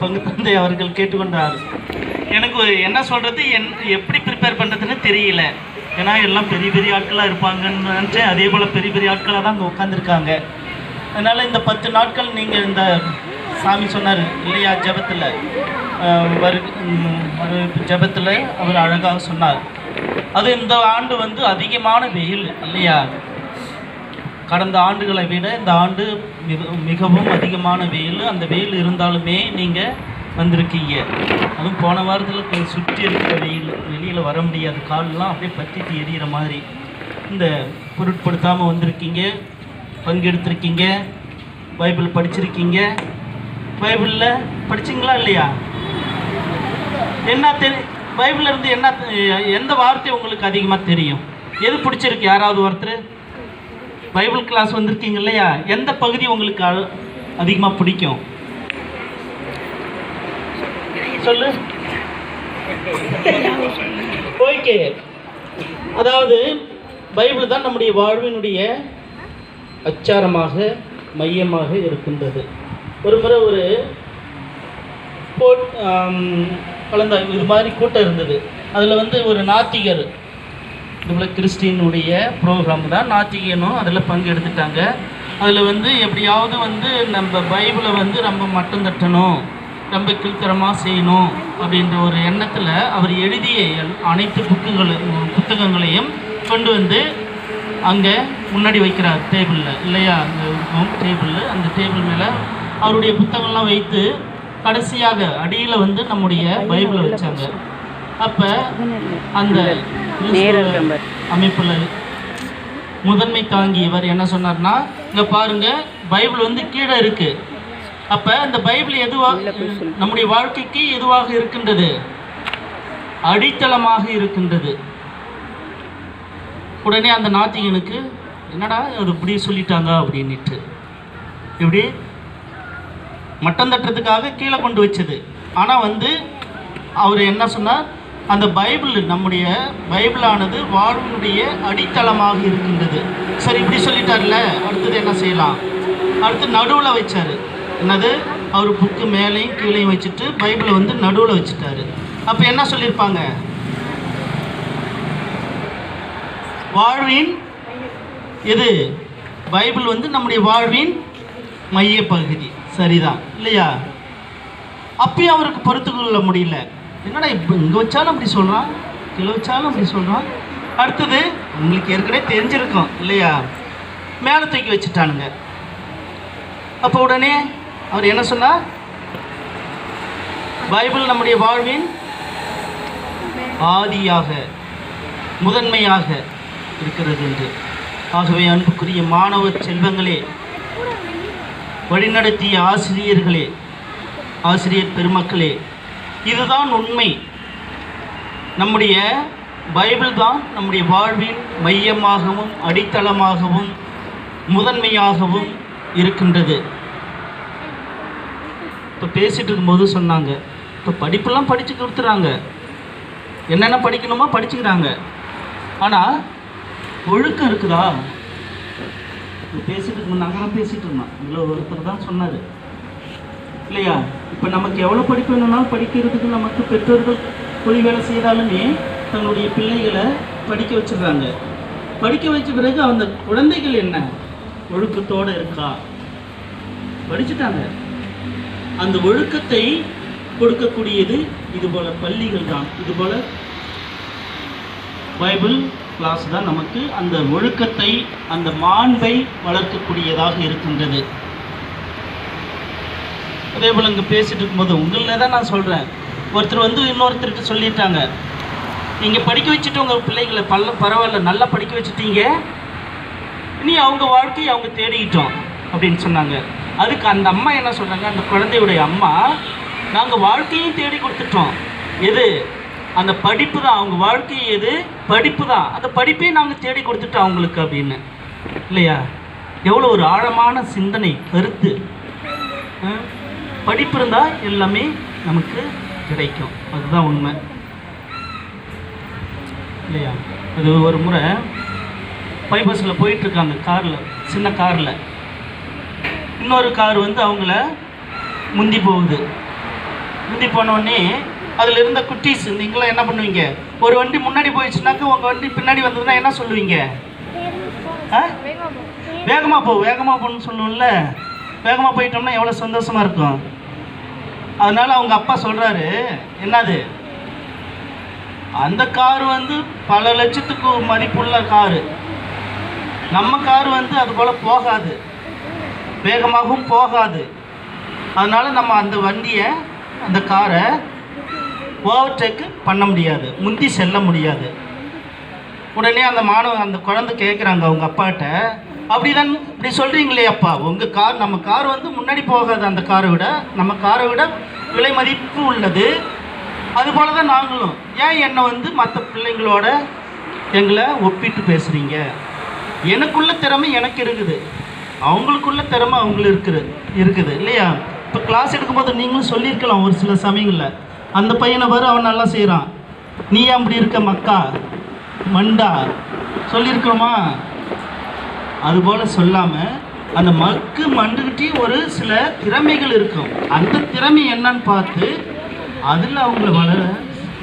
பங்கு தந்தை அவர்கள் கேட்டுக்கொண்டார். எனக்கு என்ன சொல்கிறது என் எப்படி ப்ரிப்பேர் பண்ணுறதுன்னு தெரியல. ஏன்னா எல்லாம் பெரிய பெரிய ஆட்களாக இருப்பாங்கன்னு அதே போல் பெரிய பெரிய ஆட்களாக தான் அங்கே உட்காந்துருக்காங்க அதனால் இந்த பத்து நாட்கள் நீங்கள் இந்த சாமி சொன்னார் இல்லையா ஜெபத்தில்? வரு வரு ஜெபத்தில் அவர் அழகாக சொன்னார். அது இந்த ஆண்டு வந்து அதிகமான வெயில் இல்லையா? கடந்த ஆண்டுகளை விட இந்த ஆண்டு மிகவும் அதிகமான வெயில். அந்த வெயில் இருந்தாலுமே நீங்கள் வந்திருக்கீங்க. அதுவும் போன வாரத்தில் கொஞ்சம் சுற்றி இருக்கிற வெயில் வெளியில் வர முடியாது கால்லாம் அப்படியே பற்றிட்டு எரியிற மாதிரி. இந்த பொருட்படுத்தாமல் வந்திருக்கீங்க. பங்கெடுத்திருக்கீங்க. பைபிள் படிச்சிருக்கீங்க. பைபிளில் படிச்சிங்களா இல்லையா? என்ன தெரி பைபிள்ல இருந்து என்ன எந்த வார்த்தை உங்களுக்கு அதிகமாக தெரியும்? எது பிடிச்சிருக்கு? யாராவது ஒருத்தர்? பைபிள் கிளாஸ் வந்திருக்கீங்க இல்லையா? எந்த பகுதி உங்களுக்கு அதிகமாக பிடிக்கும்? சொல்லு. ஓகே. அதாவது பைபிள் தான் நம்முடைய வாழ்வினுடைய அச்சாரமாக மையமாக இருக்கின்றது. ஒரு முறை ஒரு போட் கலந்த இது மாதிரி கூட்டம் இருந்தது. அதில் வந்து ஒரு நாத்திகர் இதுபோல் கிறிஸ்டினுடைய ப்ரோக்ராம் தான் நாத்திகனும் அதில் பங்கு எடுத்துட்டாங்க அதில் வந்து எப்படியாவது வந்து நம்ம பைபிளை வந்து நம்ம மட்டம் தட்டணும் ரொம்ப கீழ்த்தரமாக செய்யணும் அப்படின்ற ஒரு எண்ணத்தில் அவர் எழுதிய அனைத்து புக்குகளும் புத்தகங்களையும் கொண்டு வந்து அங்கே முன்னாடி வைக்கிறார் டேபிளில். இல்லையா? அங்கே இருக்கும் டேபிளில் அந்த டேபிள் மேலே அவருடைய புத்தகம்லாம் வைத்து கடைசியாக அடியில் வந்து நம்முடைய பைபிளை வச்சாங்க. அப்போ அந்த அமைப்புல முதன்மை தாங்கி இவர் என்ன சொன்னார்னா இங்க பாருங்க பைபிள் வந்து கீழே இருக்கு. அப்ப இந்த பைபிள் எதுவா நம்முடைய வாழ்க்கைக்கு எதுவாக இருக்கின்றது? அடித்தளமாக இருக்கின்றது. உடனே அந்த நாத்திகனுக்கு என்னடா அது இப்படி சொல்லிட்டாங்க? அப்படின்னுட்டு. இப்படி மட்டம் தட்டுறதுக்காக கீழே கொண்டு வச்சது. ஆனால் வந்து அவர் என்ன சொன்னார்? அந்த பைபிள் நம்முடைய பைபிளானது வாழ்வினுடைய அடித்தளமாக இருக்கின்றது. சரி இப்படி சொல்லிட்டார்ல அடுத்தது என்ன செய்யலாம்? அடுத்து நடுவில் வச்சார். என்னது? அவர் புக்கு மேலேயும் கீழேயும் வச்சுட்டு பைபிளை வந்து நடுவில் வச்சுட்டாரு. அப்போ என்ன சொல்லியிருப்பாங்க? வாழ்வின் எது? பைபிள் வந்து நம்முடைய வாழ்வின் மைய பகுதி சரிதான் இல்லையா? அப்பயும் அவருக்கு பொறுத்து கொள்ள முடியல. என்னடா இப்போ இங்கே வச்சாலும் அப்படி சொல்கிறான் கீழே வச்சாலும் அப்படி சொல்கிறான் அடுத்தது உங்களுக்கு ஏற்கனவே தெரிஞ்சிருக்கும் இல்லையா? மேலே தூக்கி வச்சுட்டானுங்க. அப்போ உடனே அவர் என்ன சொன்னார் பைபிள் நம்முடைய வாழ்வின் ஆதியாக முதன்மையாக இருக்கிறது என்று. ஆகவே அன்புக்குரிய மாணவ செல்வங்களே வழிநடத்திய ஆசிரியர்களே ஆசிரியர் பெருமக்களே இதுதான் உண்மை. நம்முடைய பைபிள் தான் நம்முடைய வாழ்வின் மையமாகவும் அடித்தளமாகவும் முதன்மையாகவும் இருக்கின்றது. இப்போ பேசிகிட்டு இருக்கும்போது சொன்னாங்க இப்போ படிப்பெல்லாம் படித்து கொடுத்துறாங்க என்னென்ன படிக்கணுமோ படிச்சுக்கிறாங்க. ஆனால் ஒழுக்கம் இருக்குதா? இப்போ பேசிட்டு இருக்கோம் நாங்களாம் பேசிகிட்டு இருந்தோம் இதில் ஒருத்தர் தான் சொன்னார். இல்லையா? இப்போ நமக்கு எவ்வளோ படிப்பு வேணும்னாலும் படிக்கிறதுக்கு நமக்கு பெற்றோர்கள் கூலி வேலை செய்தாலுமே தங்களுடைய பிள்ளைகளை படிக்க வச்சிடுறாங்க. படிக்க வச்ச பிறகு அந்த குழந்தைகள் என்ன? ஒழுக்கத்தோடு இருக்கா? படிச்சுட்டாங்க. அந்த ஒழுக்கத்தை கொடுக்கக்கூடியது இது போல் பள்ளிகள் தான். இது போல் பைபிள் கிளாஸ் தான் நமக்கு அந்த ஒழுக்கத்தை அந்த மாண்பை வளர்க்கக்கூடியதாக இருக்கின்றது. அதே போல் இங்கே பேசிகிட்டு இருக்கும்போது உங்களில் தான் நான் சொல்கிறேன் ஒருத்தர் வந்து இன்னொருத்தர்கிட்ட சொல்லிட்டாங்க. நீங்கள் படிக்க வச்சுட்டு உங்கள் பிள்ளைகளை பல்ல பரவாயில்ல நல்லா படிக்க வச்சுட்டீங்க. இனி அவங்க வாழ்க்கையை அவங்க தேடிக்கிட்டோம் அப்படின்னு சொன்னாங்க. அதுக்கு அந்த அம்மா என்ன சொல்கிறாங்க அந்த குழந்தையுடைய அம்மா நாங்கள் வாழ்க்கையும் தேடி கொடுத்துட்டோம். எது? அந்த படிப்பு தான். அவங்க வாழ்க்கை எது? படிப்பு தான். அந்த படிப்பையும் நாங்கள் தேடி கொடுத்துட்டோம் அவங்களுக்கு அப்படின்னு. இல்லையா? எவ்வளோ ஒரு ஆழமான சிந்தனை கருத்து. ஆ? படிப்பு இருந்தால் எல்லாமே நமக்கு கிடைக்கும். அதுதான் உண்மை. இல்லையா? அது ஒரு முறை பைபஸில் போயிட்டுருக்காங்க காரில் சின்ன காரில். இன்னொரு கார் வந்து அவங்கள முந்தி போகுது. முந்தி போனோடனே அதில் இருந்த குட்டீஸ் நீங்களாம் என்ன பண்ணுவீங்க? ஒரு வண்டி முன்னாடி போயிடுச்சுனாக்கா உங்கள் வண்டி பின்னாடி வந்ததுன்னா என்ன சொல்லுவீங்க? ஆ? வேகமாக போ வேகமாக போன்னு சொல்லுவோம்ல. வேகமாக போயிட்டோம்னா எவ்வளோ சந்தோஷமாக இருக்கும்? அதனால் அவங்க அப்பா சொல்கிறாரு என்னது? அந்த கார் வந்து பல லட்சத்துக்கு மதிப்புள்ள காரு. நம்ம கார் வந்து அது போல் போகாது. வேகமாகவும் போகாது. அதனால் நம்ம அந்த வண்டியை அந்த காரை ஓவர்டேக்கு பண்ண முடியாது. முந்தி செல்ல முடியாது. உடனே அந்த மாணவன் அந்த குழந்தை கேட்குறாங்க அவங்க அப்பாட்ட. அப்படிதான் இப்படி சொல்கிறீங்களே அப்பா. உங்கள் கார் நம்ம கார் வந்து முன்னாடி போகாது அந்த காரை விட நம்ம காரை விட விலை மதிப்பு உள்ளது. அதுபோல தான் நாங்களும். ஏன் என்னை வந்து மற்ற பிள்ளைங்களோட எங்களை ஒப்பிட்டு பேசுகிறீங்க எனக்குள்ள திறமை எனக்கு இருக்குது. அவங்களுக்குள்ள திறமை அவங்களுக்கு இருக்குது இருக்குது இல்லையா? இப்போ கிளாஸ் எடுக்கும்போது நீங்களும் சொல்லியிருக்கலாம் ஒரு சில சமயங்களில். அந்த பையனை வரும் அவன் நல்லா செய்கிறான் நீ அப்படி இருக்க மக்கா? மண்டா? சொல்லியிருக்கிறோமா அதுபோல் சொல்லாமல் அந்த மக்கு மண்டுக்கிட்டே ஒரு சில திறமைகள் இருக்கும். அந்த திறமை என்னன்னு பார்த்து அதில் அவங்கள வளர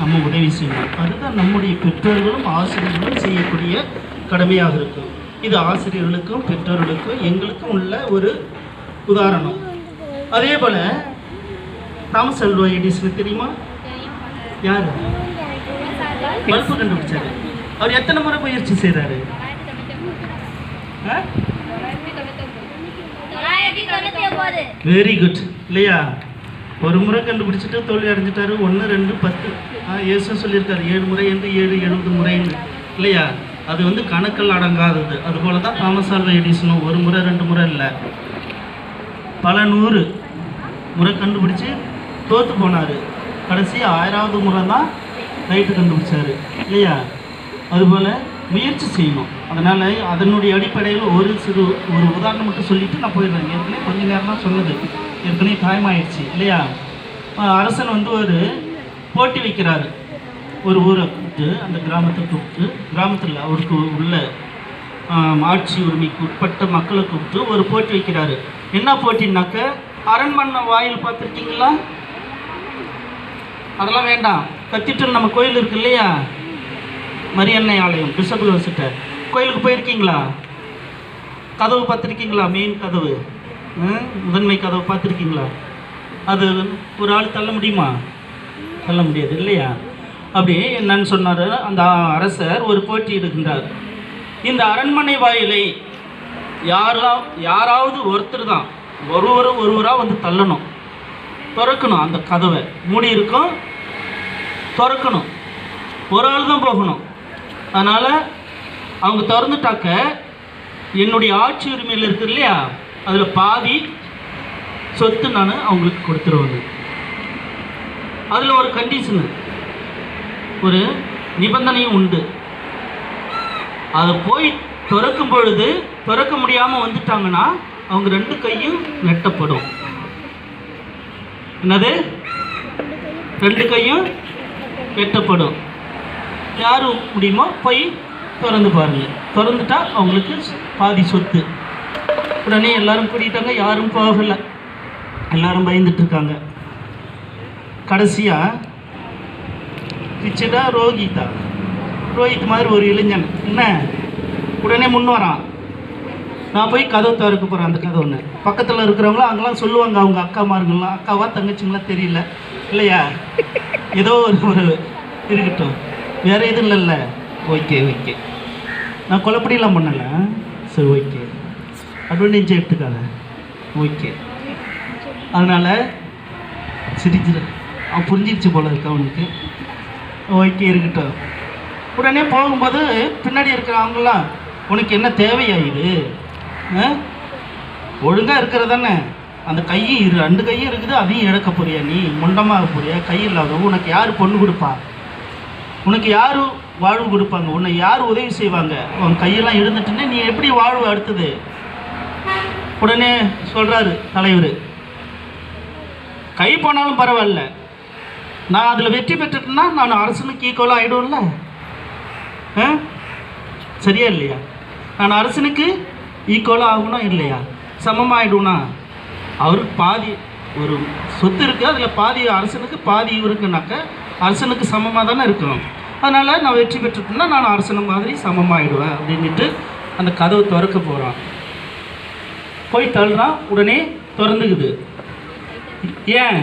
நம்ம உதவி செய்யணும். அதுதான் நம்முடைய பெற்றோர்களும் ஆசிரியர்களும் செய்யக்கூடிய கடமையாக இருக்கும். இது ஆசிரியர்களுக்கும் பெற்றோர்களுக்கும் எங்களுக்கும் உள்ள ஒரு உதாரணம். அதே போல் தாமஸ் அல்வா எடிசன் தெரியுமா? யார்? பல்பு கண்டுபிடிச்சாரு. அவர் எத்தனை முறை முயற்சி செய்கிறாரு வெரி குட் இல்லையா? ஒரு முறை கண்டுபிடிச்சிட்டு தோல்வி அடைஞ்சிட்டாரு. ஒன்று ரெண்டு பத்து. ஆ இயேசு சொல்லியிருக்காரு ஏழு முறை என்று ஏழு எழுபது முறைன்னு இல்லையா? அது வந்து கணக்கில் அடங்காதது. அதுபோல தான் தாமஸ் ஆல்வா எடிசனும் ஒரு முறை ரெண்டு முறை இல்லை. பல நூறு முறை கண்டுபிடிச்சு தோற்று போனார். கடைசி ஆயிராவது முறை தான் ரைட்டு கண்டுபிடிச்சாரு. இல்லையா? அதுபோல் முயற்சி செய்யணும். அதனால் அதனுடைய அடிப்படையில் ஒரு சிறு ஒரு உதாரணம் மட்டும் சொல்லிட்டு நான் போயிடுறேன். ஏற்கனவே கொஞ்ச நேரம்லாம் சொன்னது. ஏற்கனவே காயமாயிடுச்சு ஆயிடுச்சு இல்லையா? அரசன் வந்து ஒரு போட்டி வைக்கிறாரு. ஒரு ஊரை கூப்பிட்டு அந்த கிராமத்தை கூப்பிட்டு கிராமத்தில் அவருக்கு உள்ள ஆட்சி உரிமைக்கு உட்பட்ட மக்களை கூப்பிட்டு ஒரு போட்டி வைக்கிறாரு. என்ன போட்டின்னாக்க அரண்மனை வாயில் பார்த்துருக்கீங்களா? அதெல்லாம் வேண்டாம். கத்திட்டு நம்ம கோயில் இருக்கு இல்லையா? மரியன்னை ஆலயம் பிஷப் வச்சுட்ட கோயிலுக்கு போயிருக்கீங்களா? கதவு பார்த்துருக்கீங்களா? மெயின் கதவு. முதன்மை கதவு பார்த்துருக்கீங்களா? அது ஒரு ஆள் தள்ள முடியுமா? தள்ள முடியாது இல்லையா? அப்படி என்னன்னு சொன்னார். அந்த அரசர் ஒரு போட்டி இருக்கின்றார். இந்த அரண்மனை வாயிலை யாரா யாராவது ஒருத்தர் தான். ஒருவர் ஒருவராக வந்து தள்ளணும். திறக்கணும் அந்த கதவை. மூடி இருக்கும் திறக்கணும். ஒரு ஆள் தான் போகணும். அதனால் அவங்க திறந்துட்டாக்க என்னுடைய ஆட்சி உரிமையில் இருக்கு இல்லையா? அதில் பாதி சொத்து நான் அவங்களுக்கு கொடுத்துருவேங்க. அதில் ஒரு கண்டிஷனு ஒரு நிபந்தனையும் உண்டு. அதை போய் திறக்கும் பொழுது திறக்க முடியாமல் வந்துட்டாங்கன்னா அவங்க ரெண்டு கையும் வெட்டப்படும். என்னது? ரெண்டு கையும் வெட்டப்படும். யார் முடியுமோ போய் திறந்து பாருங்க. திறந்துட்டா அவங்களுக்கு பாதி சொத்து. உடனே எல்லாரும் கூட்டிட்டாங்க யாரும் போகலை. எல்லாரும் பயந்துட்டு இருக்காங்க. கடைசியாக பிச்சடா ரோஹிதா ரோஹித் மாதிரி ஒரு இளைஞன். என்ன? உடனே முன் வரான். நான் போய் கதவு திறக்க போகிறேன் அந்த கதவுன்னு பக்கத்தில் இருக்கிறவங்களாம் அங்கெல்லாம் சொல்லுவாங்க அவங்க அக்கா அக்காமாருங்களாம் அக்காவா தங்கச்சிங்களா தெரியல. இல்லையா? ஏதோ ஒரு ஒரு இருக்கட்டும். வேறு எதுவும் இல்லைல்ல. ஓகே ஓகே நான் கொலைப்படியெல்லாம் பண்ணலை. சரி ஓகே அட்வான்டேஜ் எடுத்துக்காத. ஓகே அதனால் சிரிச்சு அவன் புரிஞ்சிருச்சு போல இருக்கு அவனுக்கு. ஓகே இருக்கட்டும். உடனே போகும்போது பின்னாடி இருக்கிறவங்களாம் உனக்கு என்ன தேவையா இது ஒழுங்காக இருக்கிறது தானே அந்த கையும் இரு ரெண்டு கையும் இருக்குது அதையும் இழக்க போறியா நீ? முண்டமாக போறியா? கை இல்லாதவங்க உனக்கு யார் பொண்ணு கொடுப்பா? உனக்கு யார் வாழ்வு கொடுப்பாங்க? உன்னை யார் உதவி செய்வாங்க? உன் கையெல்லாம் எழுந்துட்டுன்னு நீ எப்படி வாழ்வு அடுத்தது? உடனே சொல்கிறாரு தலைவர் கை போனாலும் பரவாயில்ல. நான் அதில் வெற்றி பெற்றுட்டேன்னா நான் அரசனுக்கு ஈக்குவலாக ஆகிடும்ல ஆ? சரியா இல்லையா? நான் அரசனுக்கு ஈக்குவலாக ஆகணும் இல்லையா? சமமாகிடும்னா அவருக்கு பாதி ஒரு சொத்து இருக்குது அதில் பாதி அரசனுக்கு பாதி இவருக்குனாக்க அரசனுக்கு சமமாக தானே இருக்கிறோம் அதனால் நான் வெற்றி பெற்றுட்டேன்னா நான் அரசனை மாதிரி சமமாகிடுவேன் அப்படின்ட்டு அந்த கதவை திறக்க போகிறான் போய் தள்ளுறான் உடனே திறந்துக்குது. ஏன்?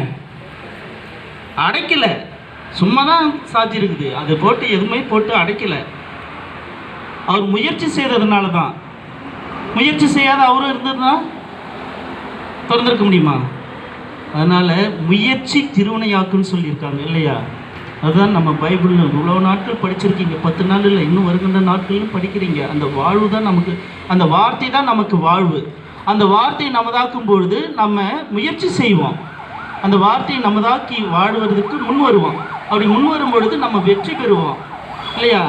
அடைக்கல. சும்மா தான் சாத்தியிருக்குது அதை போட்டு எதுவுமே போட்டு அடைக்கலை. அவர் முயற்சி செய்ததுனால தான் முயற்சி செய்யாத அவரும் இருந்ததுனா திறந்திருக்க முடியுமா? அதனால் முயற்சி திருவினையாக்குன்னு சொல்லியிருக்காங்க இல்லையா? அதுதான் நம்ம பைபிளில் இவ்வளோ நாட்கள் படிச்சிருக்கீங்க. பத்து நாள் இல்லை இன்னும் வருகின்ற நாட்களையும் படிக்கிறீங்க. அந்த வாழ்வு தான் நமக்கு அந்த வார்த்தை தான் நமக்கு வாழ்வு. அந்த வார்த்தையை நமதாக்கும் பொழுது நம்ம முயற்சி செய்வோம். அந்த வார்த்தையை நமதாக்கி வாழ்வதற்கு முன் வருவோம். அப்படி முன் வரும் பொழுது நம்ம வெற்றி பெறுவோம். இல்லையா?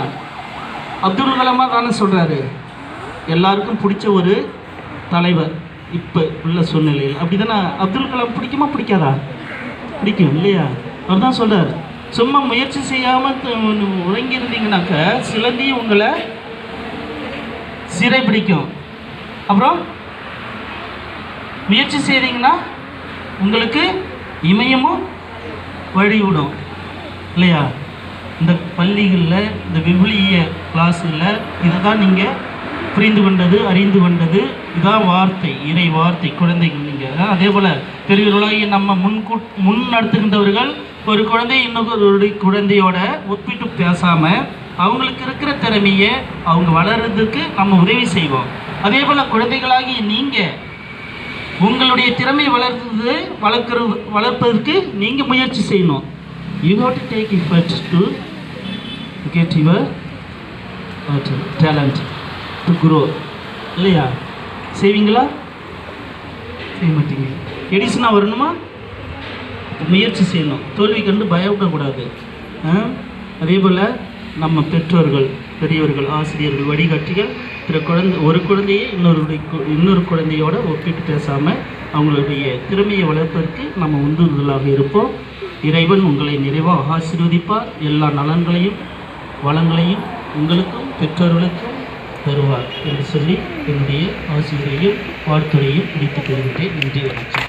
அப்துல் கலாமா தானே சொல்கிறாரு எல்லாருக்கும் பிடிச்ச ஒரு தலைவர். இப்போ உள்ள சூழ்நிலையில். அப்படி தானே அப்துல் கலாம் பிடிக்குமா? பிடிக்காதா? பிடிக்கும் இல்லையா? அவர் தான் சொல்கிறார் சும்மா முயற்சி செய்யாமல் உறங்கியிருந்தீங்கனாக்க சிலந்தி உங்களை சிறை பிடிக்கும். அப்புறம் முயற்சி செய்தீங்கன்னா உங்களுக்கு இமயமும் வழி விடும் இல்லையா? இந்த பள்ளிகளில் இந்த விவிலிய கிளாஸில் இதை தான் நீங்கள் புரிந்து கொண்டது அறிந்து கொண்டது. இதான் வார்த்தை இறை வார்த்தை. குழந்தைகள் நீங்கள் அதே போல் பெரியவர்களாகி நம்ம முன்கூ முன் நடத்துகின்றவர்கள் ஒரு குழந்தை இன்னொரு குழந்தையோட ஒப்பிட்டு பேசாமல் அவங்களுக்கு இருக்கிற திறமையை அவங்க வளர்றதுக்கு நம்ம உதவி செய்வோம். அதே போல் குழந்தைகளாகி நீங்கள் உங்களுடைய திறமையை வளர்த்து வளர்க்குறது வளர்ப்பதற்கு நீங்கள் முயற்சி செய்யணும். You have to take effort to get your talent to grow இல்லையா? செய்வீங்களா? செய்ய மாட்டீங்க. எடிசனாக வரணுமா? முயற்சி செய்யணும். தோல்வி கண்டு பயப்படக்கூடாது. அதே போல் நம்ம பெற்றோர்கள் பெரியவர்கள் ஆசிரியர்கள் வழிகாட்டிகள் பிற குழந்தை ஒரு குழந்தையை இன்னொரு இன்னொரு குழந்தையோட ஒப்பிட்டு பேசாமல் அவங்களுடைய திறமையை வளர்ப்பதற்கு நம்ம உந்துதலாக இருப்போம். இறைவன் உங்களை நிறைவாக ஆசீர்வதிப்பார். எல்லா நலன்களையும் வளங்களையும் உங்களுக்கும் பெற்றோர்களுக்கும் தருவார் என்று சொல்லி என்னுடைய ஆசிரியரையும் வாழ்த்துறையும் முடித்துக் கொள்கின்றேன். நன்றி வணக்கம்.